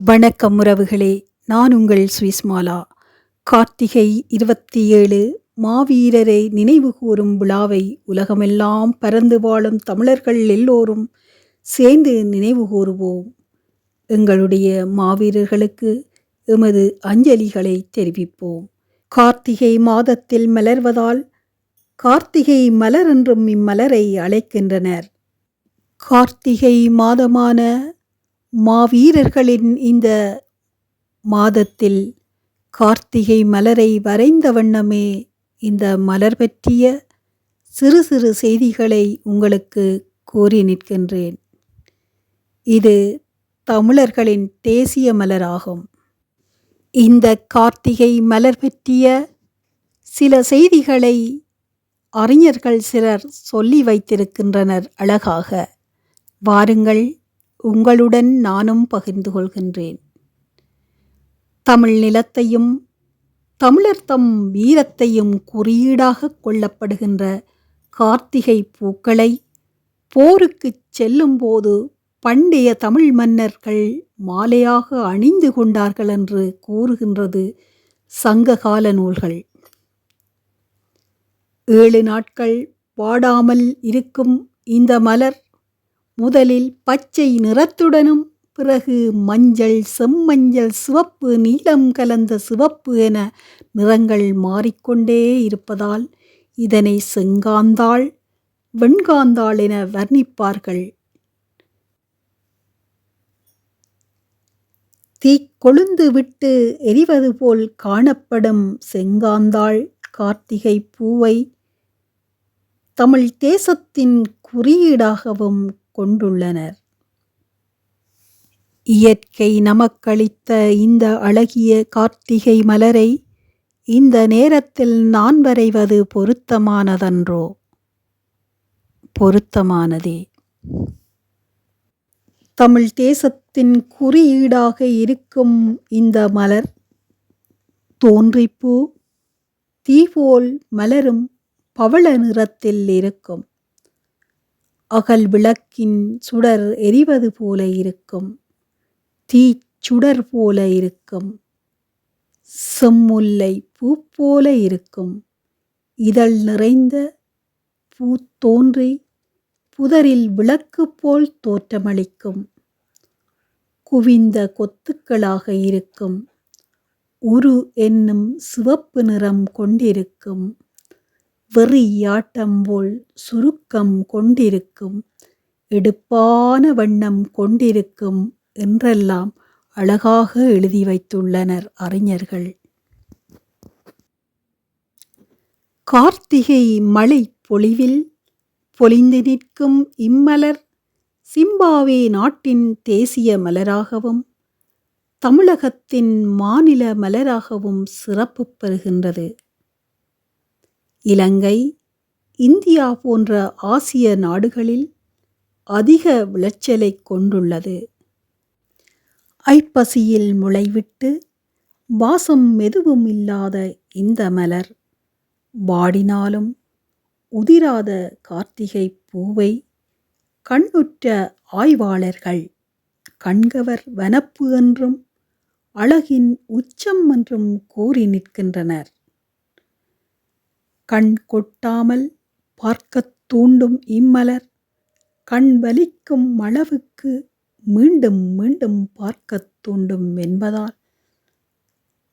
வணக்கம் உறவுகளே நான் உங்கள் சுவிஸ்மாலா. கார்த்திகை இருபத்தி ஏழு மாவீரரை நினைவு கூறும் விழாவை உலகமெல்லாம் பறந்து வாழும் தமிழர்கள் எல்லோரும் சேர்ந்து நினைவு கூறுவோம் எங்களுடைய மாவீரர்களுக்கு எமது அஞ்சலிகளை தெரிவிப்போம். கார்த்திகை மாதத்தில் மலர்வதால் கார்த்திகை மலர் என்றும் இம்மலரை அழைக்கின்றனர். கார்த்திகை மாதமான மாவீரர்களின் இந்த மாதத்தில் கார்த்திகை மலரை வரைந்த வண்ணமே இந்த மலர் பற்றிய சிறு சிறு செய்திகளை உங்களுக்கு கூறி நிற்கின்றேன். இது தமிழர்களின் தேசிய மலராகும். இந்த கார்த்திகை மலர் பற்றிய சில செய்திகளை அறிஞர்கள் சிலர் சொல்லி வைத்திருக்கின்றனர் அழகாக. வாருங்கள் உங்களுடன் நானும் பகிர்ந்து கொள்கின்றேன். தமிழ் நிலத்தையும் தமிழர் தம் வீரத்தையும் குறியீடாக கொள்ளப்படுகின்ற கார்த்திகை பூக்களை போருக்குச் செல்லும்போது பண்டைய தமிழ் மன்னர்கள் மாலையாக அணிந்து கொண்டார்கள் என்று கூறுகின்றது சங்ககால நூல்கள். ஏழு நாட்கள் வாடாமல் இருக்கும் இந்த மலர் முதலில் பச்சை நிறத்துடனும் பிறகு மஞ்சள் செம்மஞ்சள் சிவப்பு நீலம் கலந்த சிவப்பு என நிறங்கள் மாறிக்கொண்டே இருப்பதால் இதனை செங்காந்தாள் வெண்காந்தாள் என வர்ணிப்பார்கள். தீ கொழுந்து விட்டு எரிவது போல் காணப்படும் செங்காந்தாள் கார்த்திகை பூவை தமிழ் தேசத்தின் குறியீடாகவும் கொண்டுள்ளனர். இயற்கை நமக்களித்த இந்த அழகிய கார்த்திகை மலரை இந்த நேரத்தில் நான் வரைவது பொருத்தமானதன்றோ? பொருத்தமானதே. தமிழ் தேசத்தின் குறியீடாக இருக்கும் இந்த மலர் தோன்றிப்பூ தீபோல் மலரும் பவள நிறத்தில் இருக்கும். அகல் விளக்கின் சுடர் எரிவது போல இருக்கும். தீச்சுடர் போல இருக்கும். செம்முல்லை பூ போல இருக்கும். இதழ் நிறைந்த பூ தோன்றி புதரில் விளக்கு போல் தோற்றமளிக்கும். குவிந்த கொத்துக்களாக இருக்கும். உரு என்னும் சிவப்பு நிறம் கொண்டிருக்கும். வெறியாட்டம் போல் சுருக்கம் கொண்டிருக்கும் எடுப்பான வண்ணம் கொண்டிருக்கும் என்றெல்லாம் அழகாக எழுதி வைத்துள்ளனர் அறிஞர்கள். கார்த்திகை மழை பொழிவில் பொலிந்து நிற்கும் இம்மலர் சிம்பாவே நாட்டின் தேசிய மலராகவும் தமிழகத்தின் மாநில மலராகவும் சிறப்பு பெறுகின்றது. இலங்கை இந்தியா போன்ற ஆசிய நாடுகளில் அதிக விளைச்சலை கொண்டுள்ளது. ஐப்பசியில் முளைவிட்டு வாசம் எதுவும் இல்லாத இந்த மலர் வாடினாலும் உதிராத கார்த்திகை பூவை கண்ணுற்ற ஆய்வாளர்கள் கண்கவர் வனப்பு என்றும் அழகின் உச்சம் என்றும் கூறி நிற்கின்றனர். கண் கொட்டாமல் பார்க்கத் தூண்டும் இம்மலர் கண் வலிக்கும் அளவுக்கு மீண்டும் மீண்டும் பார்க்கத் தூண்டும் என்பதால்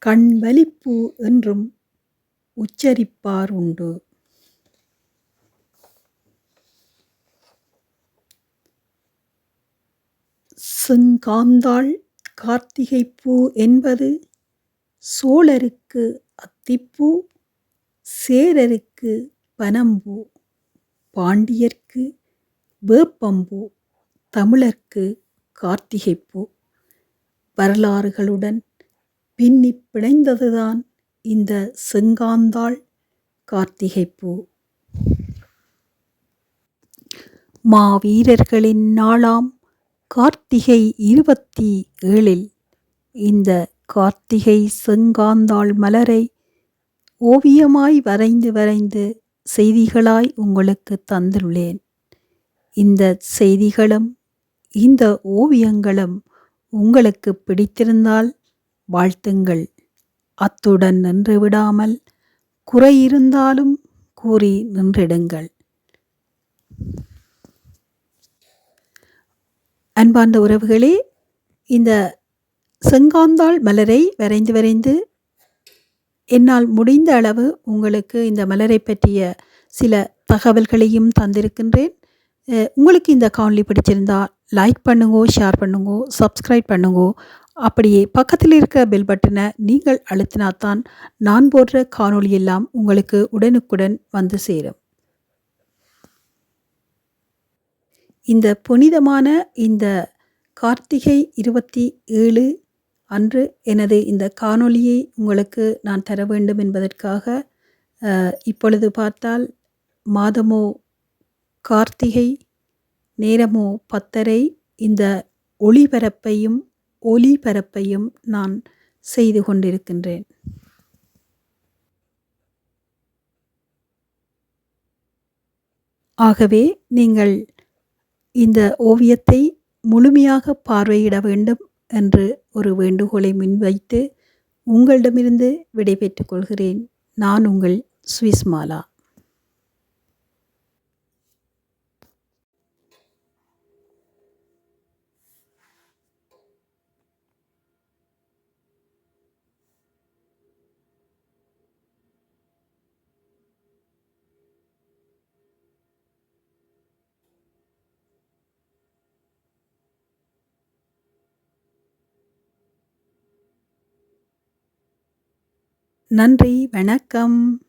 கண் வலிப்பு என்றும் உச்சரிப்பார் உண்டு. செங்காந்தாள் கார்த்திகைப்பூ என்பது சோழருக்கு அத்திப்பூ சேரருக்கு பனம்பூ பாண்டியர்க்கு வேப்பம்பூ தமிழர்க்கு கார்த்திகைப்பூ. வரலாறுகளுடன் பின்னி பிணைந்ததுதான் இந்த செங்காந்தாள் கார்த்திகைப்பூ. மாவீரர்களின் நாளாம் கார்த்திகை இருபத்தி ஏழில் இந்த கார்த்திகை செங்காந்தாள் மலரை ஓவியமாய் வரைந்து வரைந்து செய்திகளாய் உங்களுக்கு தந்துள்ளேன். இந்த செய்திகளும் இந்த ஓவியங்களும் உங்களுக்கு பிடித்திருந்தால் வாழ்த்துங்கள். அத்துடன் நின்று விடாமல் குறை இருந்தாலும் கூறி நின்றிடுங்கள். அன்பார்ந்த உறவுகளே இந்த செங்காந்தாள் மலரை வரைந்து வரைந்து என்னால் முடிந்த அளவு உங்களுக்கு இந்த மலரை பற்றிய சில தகவல்களையும் தந்திருக்கின்றேன். உங்களுக்கு இந்த காணொலி பிடிச்சிருந்தா லைக் பண்ணுங்கோ ஷேர் பண்ணுங்கோ சப்ஸ்கிரைப் பண்ணுங்கோ. அப்படியே பக்கத்தில் இருக்க பெல் பட்டனை நீங்கள் அழுத்தினாத்தான் நான் போடுற காணொளி எல்லாம் உங்களுக்கு உடனுக்குடன் வந்து சேரும். இந்த புனிதமான இந்த கார்த்திகை இருபத்தி ஏழு அன்று எனது இந்த காணொளியை உங்களுக்கு நான் தர வேண்டும் என்பதற்காக இப்பொழுது பார்த்தால் மாதமோ கார்த்திகை நேரமோ பத்தரை இந்த ஒளிபரப்பையும் ஒலிபரப்பையும் நான் செய்து கொண்டிருக்கின்றேன். ஆகவே நீங்கள் இந்த ஓவியத்தை முழுமையாக பார்வையிட வேண்டும். என்று ஒரு வேண்டுகோளை முன்வைத்து உங்களிடமிருந்து விடைபெற்றுக் கொள்கிறேன். நான் உங்கள் சுவிஸ் நன்றி வணக்கம்.